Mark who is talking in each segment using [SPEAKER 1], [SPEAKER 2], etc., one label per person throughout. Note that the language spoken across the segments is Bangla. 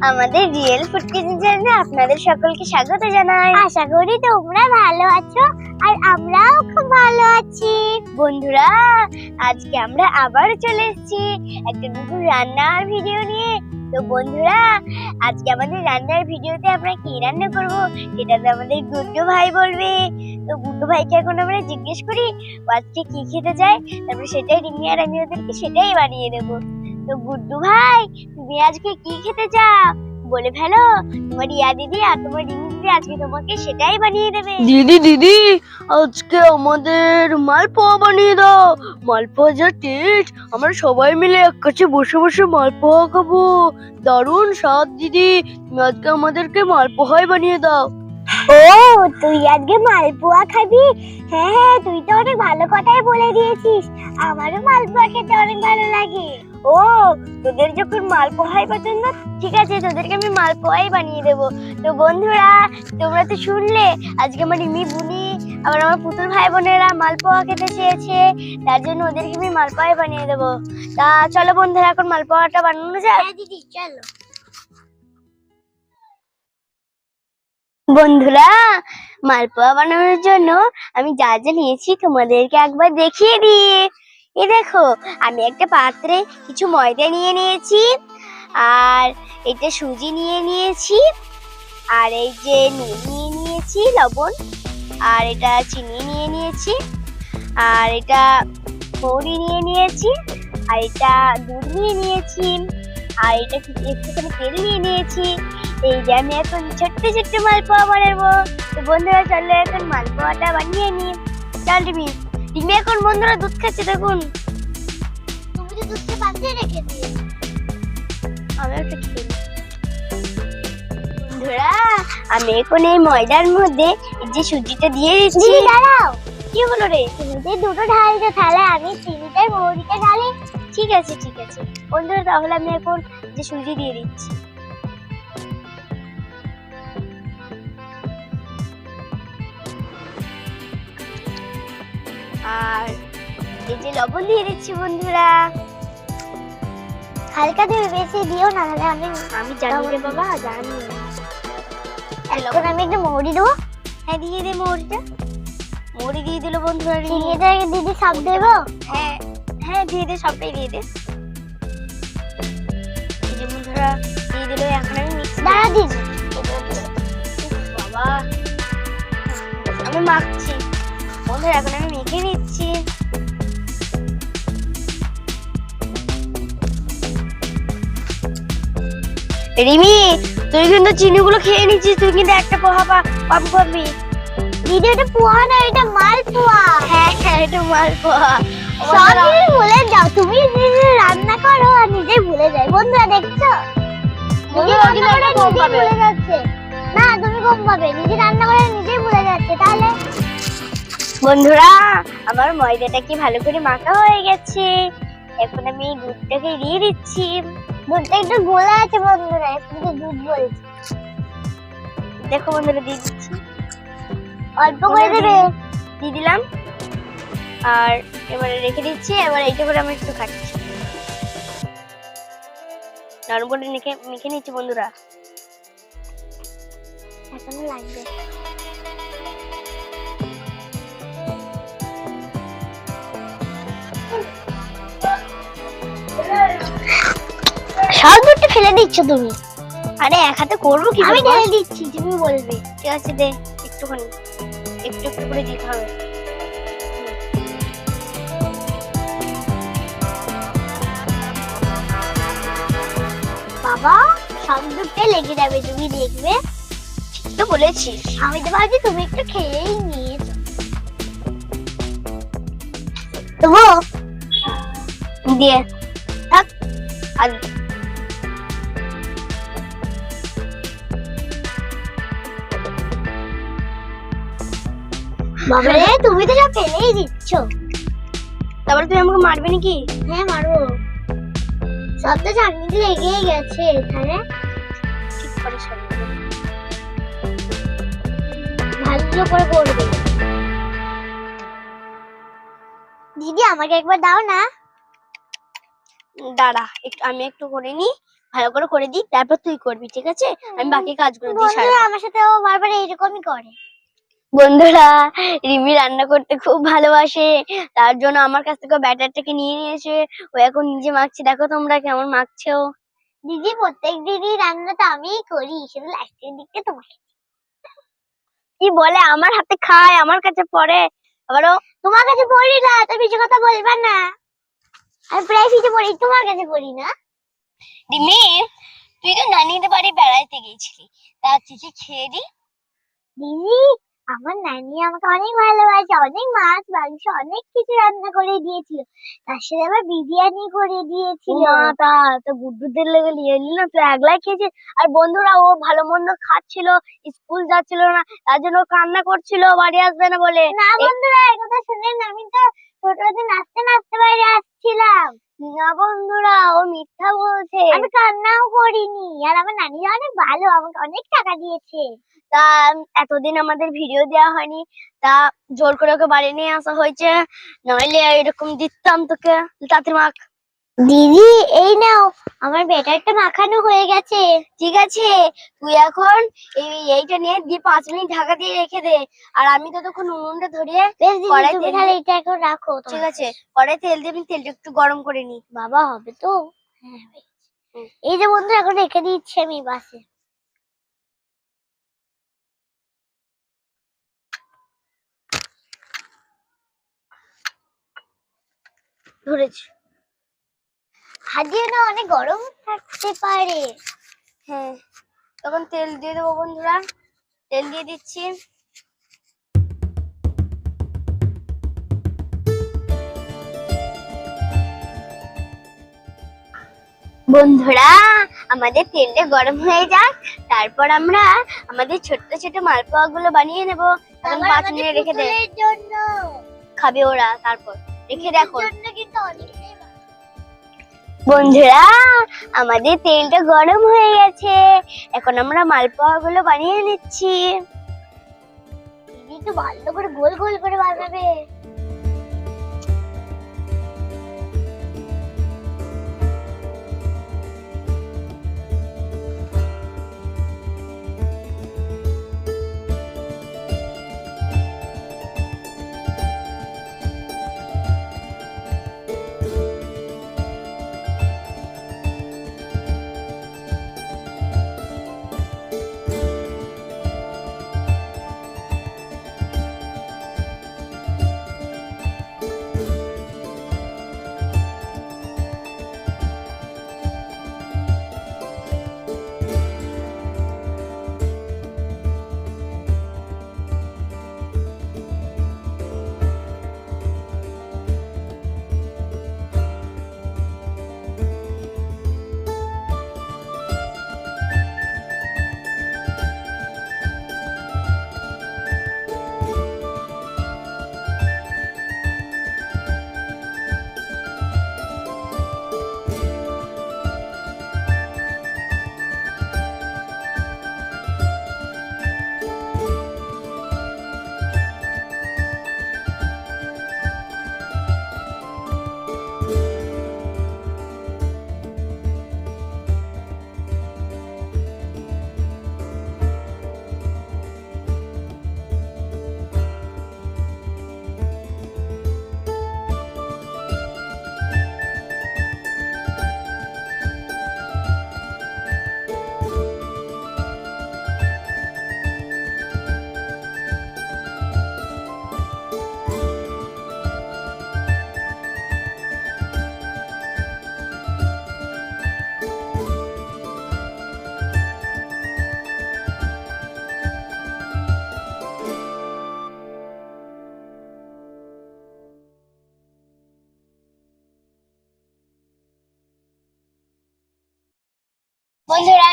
[SPEAKER 1] আমাদের রিয়েল ফুড কিচেন আপনাদের সকলকে স্বাগত জানাই। আশা করি তোমরা ভালো আছো আর আমরাও খুব ভালো আছি। বন্ধুরা, আজকে আমরা আবার চলে এসেছি একটা নতুন রান্নার ভিডিও নিয়ে। তো বন্ধুরা, আজকে আমাদের রান্নার ভিডিওতে আমরা কি রান্না করব সেটা তো আমাদের গুড্ডু ভাই বলবে। তো গুড্ডু ভাইকে এখন আমরা জিজ্ঞেস করি আজকে কি খেতে চায়? তারপরে সেটাই রিমি আর আমি ওদেরকে সেটাই বানিয়ে দেবো। তো গুড্ডু ভাই, তুমি আজকে কি খেতে চাও? বলে ফেলো, তোমার ইয়া দিদি আর তোমার রিমি দিদি আজকে তোমাকে সেটাই বানিয়ে দেবে।
[SPEAKER 2] দিদি দিদি, আজকে আমাদের মালপোয়া বানিয়ে দাও। মালপোয়া যা টেস্ট, আমরা সবাই মিলে এক কাছে বসে বসে মালপোয়া খাব। দারুণ স্বাদ, দিদি। তুমি আজকে আমাদেরকে মালপোয়াই বানিয়ে দাও।
[SPEAKER 1] ও, তুই আজকে মালপোয়া খাবি? হ্যাঁ হ্যাঁ তুই তো অনেক ভালো কথাই বলে দিয়েছিস। আমারও মালপোয়া খেতে অনেক ভালো লাগে। ও, তোদের যখন মালপোয়াই পছন্দ ঠিক আছে, তোদেরকে আমি মালপোয়াই বানিয়ে দেবো। তো বন্ধুরা, তোমরা তো শুনলে, আজকে আমার রিমি বুনি, আবার আমার পুতুল ভাই বোনেরা মালপোয়া খেতে চেয়েছে, তার জন্য ওদেরকে আমি মালপোয়াই বানিয়ে দেবো। তা চলো বন্ধুরা, এখন মালপোয়াটা বানানো যাক। দিদি, চলো। বন্ধুরা, মালপোয়া বানানোর জন্য আমি যা যা নিয়েছি তোমাদেরকে একবার দেখিয়ে দিই। এ দেখো, আমি একটা পাত্রে কিছু ময়দা নিয়ে নিয়েছি, আর এটা সুজি নিয়ে নিয়েছি, আর এই যে নুন নিয়ে নিয়েছি, লবণ, আর এটা চিনি নিয়ে নিয়েছি, আর এটা মৌরি নিয়ে নিয়েছি, আর এটা দুধ নিয়ে নিয়েছি, আর এটা একটুখানি তেল নিয়ে নিয়েছি এই যে আমি এখন ছোট্ট ছোট্ট মালপোয়া বানাবো। তো বন্ধুরা চলো এখন মালপোয়াটা বানিয়ে নি চল রিমি রিমি এখন বন্ধুরা দুধ খাচ্ছে দেখুন। তুমি তো দুধটা পাশে রেখে দিয়ে আমি একটা খেয়ে বন্ধুরা আমি এখন এই ময়দার মধ্যে যে সুজিটা দিয়ে দিচ্ছি। দাঁড়াও। কি হলো রে? চিনিতে দুটো ঢালতে তাহলে আমি চিনিটা মৌরিটা ঢালি। ঠিক আছে ঠিক আছে। বন্ধুরা তাহলে আমি এখন যে সুজি দিয়ে দিচ্ছি। আর এই যে লবণ দিয়ে দিচ্ছি বন্ধুরা। হালকা দেবে বেশি দিও না তাহলে আমি আমি জানি রে বাবা জানি। এখন আমি একটু মৌরি দেবো। হ্যাঁ দিয়ে দে মৌরিটা। মৌরি দিয়ে দিল বন্ধুরা চিনিটা দিদি সব দেবো? হ্যাঁ হ্যাঁ দিয়ে দে সবটাই দিয়ে দে। যে বন্ধুরা দিয়ে দিল এখন আমি মিক্স দাঁড়া দিদি বাবা আমি মাখছি। বন্ধুরা এখন আমি মেখে নিচ্ছি। রিমি তুই কিন্তু চিনিগুলো খেয়ে নিচ্ছিস তুই কিন্তু একটা পোহা পা পাম পাবি। দিদি এটা পোহা না এটা মালপোয়া হ্যাঁ হ্যাঁ এটা মালপোয়া সব তুমি ভুলে যাও তুমি নিজে রান্না করো আর নিজেই ভুলে যাই। বন্ধুরা দেখছ। ভুলে যাচ্ছে। না তুমি কম পাবে। নিজে রান্না করে নিজেই ভুলে যাচ্ছে তাহলে? বন্ধুরা আমার ময়দাটা কি ভালো করে মাখা হয়ে গেছে? এখন আমি দুধটাকে দিয়ে দিচ্ছি। দুধটা একটু গোলা আছে বন্ধুরা এখন তো দুধ বলছি দেখো বন্ধুরা দিয়ে দিচ্ছি। অল্প করে দেবে? দিয়ে দিলাম। আর এবারে রেখে দিচ্ছি এবার এইটা করে আমি একটু খাচ্ছি। নরম করে মেখে মেখে নিচ্ছি বন্ধুরা। এখনও লাগবে। সব দুধটা ফেলে দিচ্ছ তুমি। আরে এক হাতে করব কি আমি ঢেলে দিচ্ছি তুমি বলবে। ঠিক আছে দে একটুখানি। একটু একটু করে দিতে হবে। বাবা সব দুধটা লেগে যাবে তুমি দেখবে। ঠিক তো বলেছিস। আমি তো ভাবছি তুমি একটু খেয়েই নিয়েছো। তবু দিয়ে থাক। আর বাবারে তুমি তো সব ফেলেই দিচ্ছ। তারপরে তুমি আমাকে মারবে নাকি? হ্যাঁ মারবো। সব তো চাটনিতে লেগেই গেছে এখানে। ঠিক করে সব। ভালো করে করবে। দিদি আমাকে একবার দাও না। দাঁড়া একটু আমি একটু করে নি ভালো করে করে দিই তারপর তুই করবি ঠিক আছে? আমি বাকি কাজগুলো দিই
[SPEAKER 3] আমার সাথে ও বারবার এইরকমই করে।
[SPEAKER 1] বন্ধুরা রিমি রান্না করতে খুব ভালোবাসে তার জন্য আমার কাছ থেকে ব্যাটারটাকে নিয়ে নিয়েছে। ও এখন নিজে মাখছে। দেখো তোমরা কেমন মাখছে। ও
[SPEAKER 3] দিদি প্রত্যেক দিনই রান্না তো আমিই করি শুধু লাস্টের দিকটা তোমাকে
[SPEAKER 1] কি বলে? আমার হাতে খায় আমার কাছে পড়ে। আবারও
[SPEAKER 3] তোমার কাছে পড়ি না তুমি মিছে কথা বলবা না। আমি প্রায় ফিজে পড়ি তোমার কাছে পড়ি না।
[SPEAKER 1] রিমি তুই তো নানিদের বাড়ি বেড়াইতে গেছিলি। তা চিঠি খেয়ে দি
[SPEAKER 3] দিদি আমার নানি আমাকে অনেক ভালোবাসে অনেক মাছ মাংস অনেক কিছু রান্না করে দিয়েছিল। তার সাথে আবার বিরিয়ানি করে দিয়েছিল।
[SPEAKER 1] তা তো গুড্ডুদের লেগে নিয়ে এলি না? তুই একলাই খেয়েছিস? আর বন্ধুরা ও ভালো মন্দ খাচ্ছিল স্কুল যাচ্ছিল না তার জন্য কান্না করছিল বাড়ি আসবে না বলে।
[SPEAKER 3] না বন্ধুরা এই কথা শুনেন আমি তো ছোটতে নাচতে নাচতে বাইরে আসছিলাম।
[SPEAKER 1] না বন্ধুরা ও মিথ্যা বলছে।
[SPEAKER 3] আমি কান্নাও করিনি। আর আমার নানিরা অনেক ভালো আমাকে অনেক টাকা দিয়েছে।
[SPEAKER 1] তা এতদিন আমাদের ভিডিও দেওয়া হয়নি। তা জোর করে ওকে বাড়ি নিয়ে আসা হয়েছে। নইলে এরকম দিতাম তোকে তাতে মাখ
[SPEAKER 3] দিদি এই নাও আমার ব্যাটারটা মাখানো হয়ে গেছে।
[SPEAKER 1] ঠিক আছে তুই এখন এই এইটা নিয়ে দিয়ে পাঁচ মিনিট ঢাকা দিয়ে রেখে দে। আর আমি ততক্ষণ উনুনটা ধরিয়ে কড়াই তেল
[SPEAKER 3] তাহলে এটা এখন রাখো
[SPEAKER 1] ঠিক আছে কড়াই তেল দিয়ে আমি তেলটা একটু গরম করে নি
[SPEAKER 3] বাবা হবে তো। হ্যাঁ। এই যে বন্ধু এখন রেখে দিচ্ছি আমি বাসে।
[SPEAKER 1] ধরেছি।
[SPEAKER 3] হাজিয়ে না অনেক গরম থাকতে পারে।
[SPEAKER 1] হ্যাঁ। তখন তেল দিয়ে দেবো বন্ধুরা। তেল দিয়ে দিচ্ছি। বন্ধুরা আমাদের তেলটা গরম হয়ে যাক। তারপর আমরা আমাদের ছোট্ট ছোট মালপোয়া গুলো বানিয়ে নেব। এখন পাঁচ মিনিট রেখে দে। খাবে ওরা তারপর। রেখে দে এখন
[SPEAKER 3] জন্য কিন্তু অনেকটাই ভালো।
[SPEAKER 1] বন্ধুরা আমাদের তেলটা গরম হয়ে গেছে। এখন আমরা মালপোয়া গুলো বানিয়ে নিচ্ছি।
[SPEAKER 3] ভালো করে গোল গোল করে বানাবে।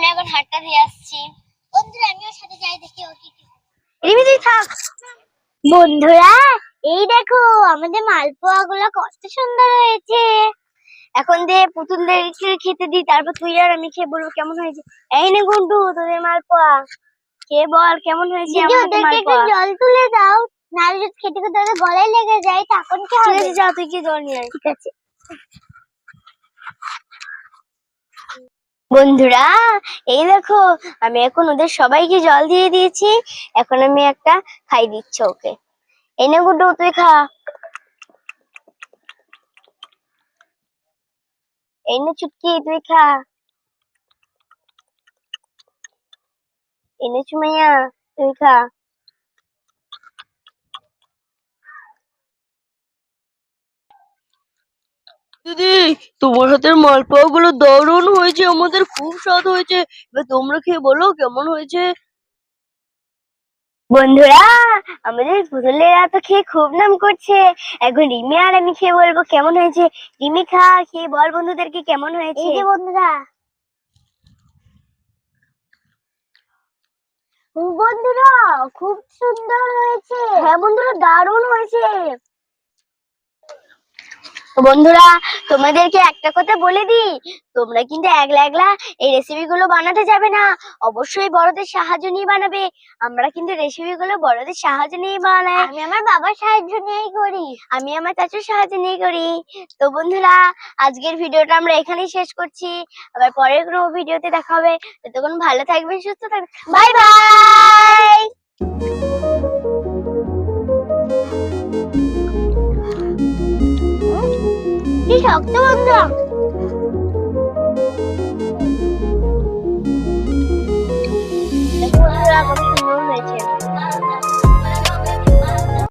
[SPEAKER 1] আমি এখন হাটটা দিয়ে আসছি।
[SPEAKER 3] বন্ধুরা আমিও সাথে যাই দেখি ও কি কি
[SPEAKER 1] থাক।
[SPEAKER 3] বন্ধুরা এই দেখো আমাদের মালপোয়া গুলো কত সুন্দর হয়েছে।
[SPEAKER 1] এখন দিয়ে পুতুলদেরকে খেতে দিই তারপর তুই আর আমি খেয়ে বলব কেমন হয়েছে। এই নে গুন্টু তোদের মালপোয়া। খেয়ে বল কেমন হয়েছে আমাদের মালপোয়া?
[SPEAKER 3] জল তুলে দাও নাহলে যদি খেতে খেতে গলায় লেগে যায় তখন কি হবে?
[SPEAKER 1] যা তুই কি জল নিয়ে
[SPEAKER 3] ঠিক আছে।
[SPEAKER 1] বন্ধুরা, এই দেখো, আমি এখন ওদের সবাইকে জল দিয়ে দিয়েছি। এখন আমি একটা খাই দিচ্ছি ওকে। এনে গুড্ডু, তুই খা। এনে চুটকি, তুই খা। এনে চুমাইয়া, তুই খা।
[SPEAKER 2] দিদি তোমার হাতের মালপোয়া গুলো দারুণ হয়েছে আমাদের খুব স্বাদ হয়েছে। এবার তোমরা খেয়ে বলো কেমন হয়েছে?
[SPEAKER 1] বন্ধুরা আমাদের পুতুলেরা তো খেয়ে খুব নাম করছে। এখন রিমি আর আমি খেয়ে বলব কেমন হয়েছে? রিমি খা খেয়ে বল বন্ধুদেরকে কেমন হয়েছে?
[SPEAKER 3] এই যে বন্ধুরা। বন্ধুরা খুব সুন্দর হয়েছে।
[SPEAKER 1] হ্যাঁ বন্ধুরা দারুণ হয়েছে। বন্ধুরা তোমাদেরকে একটা কথা বলে দিই। তোমরা কিন্তু একলা একলা এই রেসিপি গুলো বানাতে যাবে না। অবশ্যই বড়দের সাহায্য নিয়ে বানাবে। আমরা কিন্তু রেসিপি গুলো বড়দের সাহায্য নিয়ে বানাই।
[SPEAKER 3] আমি আমার বাবার সাহায্য নিয়েই করি।
[SPEAKER 1] আমি আমার চাচুর সাহায্য নিয়ে করি। তো বন্ধুরা আজকের ভিডিওটা আমরা এখানেই শেষ করছি। আবার পরের কোনো ভিডিওতে দেখা হবে। ততক্ষণ ভালো থাকবেন সুস্থ থাকবেন। Bye bye
[SPEAKER 3] dog, dog, dog.